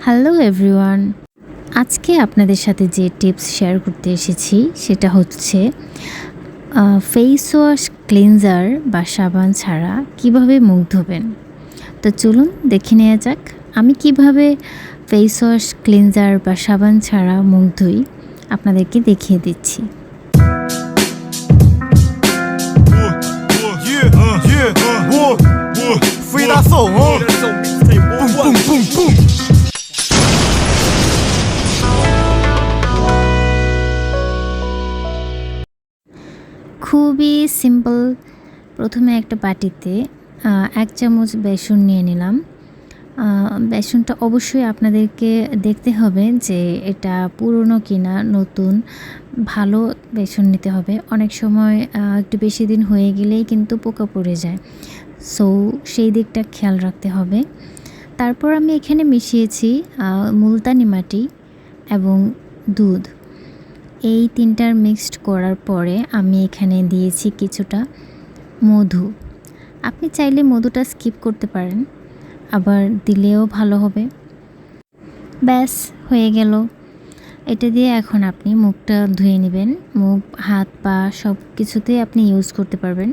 Hello everyone আজকে আপনাদের সাথে যে টিপস শেয়ার করতে এসেছি সেটা হচ্ছে ফেস ওয়াশ ক্লিনজার বা সাবান ছাড়া কীভাবে মুখ ধোবেন তো চলুন দেখে নেওয়া যাক আমি কীভাবে ফেস ওয়াশ ক্লিনজার বা সাবান ছাড়া মুখ ধুই আপনাদেরকে দেখিয়ে দিচ্ছি free that soul, huh? Boom, boom, boom, boom. খুবই সিম্পল। প্রথমে একটা বাটিতে এক চামচ বেসন নিয়ে নিলাম। বেসনটা অবশ্যই আপনাদেরকে দেখতে হবে যে এটা পুরনো কিনা, নতুন। ভালো বেসন নিতে হবে। অনেক সময় একটু বেশি দিন হয়ে গেলেই কিন্তু পোকা পড়ে যায়। সো, সেই দিকটা খেয়াল রাখতে হবে। তারপর আমি এখানে মিশিয়েছি মুলতানি মাটি এবং দুধ। এই তিনটার মিক্সড করার পরে আমি এখানে দিয়েছি কিছুটা মধু। আপনি চাইলে মধুটা স্কিপ করতে পারেন, আবার দিলেও ভালো হবে। ব্যাস, হয়ে গেল। এটা দিয়ে এখন আপনি মুখটা ধুয়ে নেবেন। মুখ, হাত, পা সব কিছুতেই আপনি ইউজ করতে পারবেন।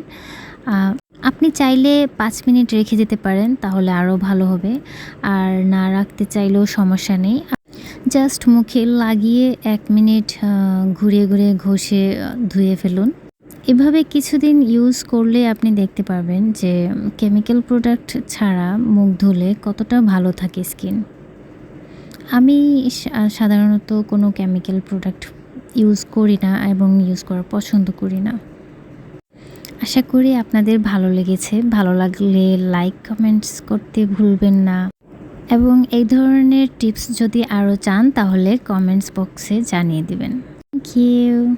আপনি চাইলে পাঁচ মিনিট রেখে যেতে পারেন, তাহলে আরও ভালো হবে। আর না রাখতে চাইলেও সমস্যা নেই। জাস্ট মুখে লাগিয়ে এক মিনিট ঘুরে ঘুরিয়ে ঘষে ধুয়ে ফেলুন। এভাবে কিছুদিন ইউজ করলে আপনি দেখতে পারবেন যে কেমিক্যাল প্রোডাক্ট ছাড়া মুখ ধুলে কতটা ভালো থাকে স্কিন আমি সাধারণত কোনো কেমিক্যাল প্রোডাক্ট ইউজ করি না এবং ইউজ করা পছন্দ করি না। আশা করি আপনাদের ভালো লেগেছে। ভালো লাগলে লাইক কমেন্টস করতে ভুলবেন না। এবং এই ধরনের টিপস যদি আরও চান তাহলে কমেন্টস বক্সে জানিয়ে দিবেন। Thank you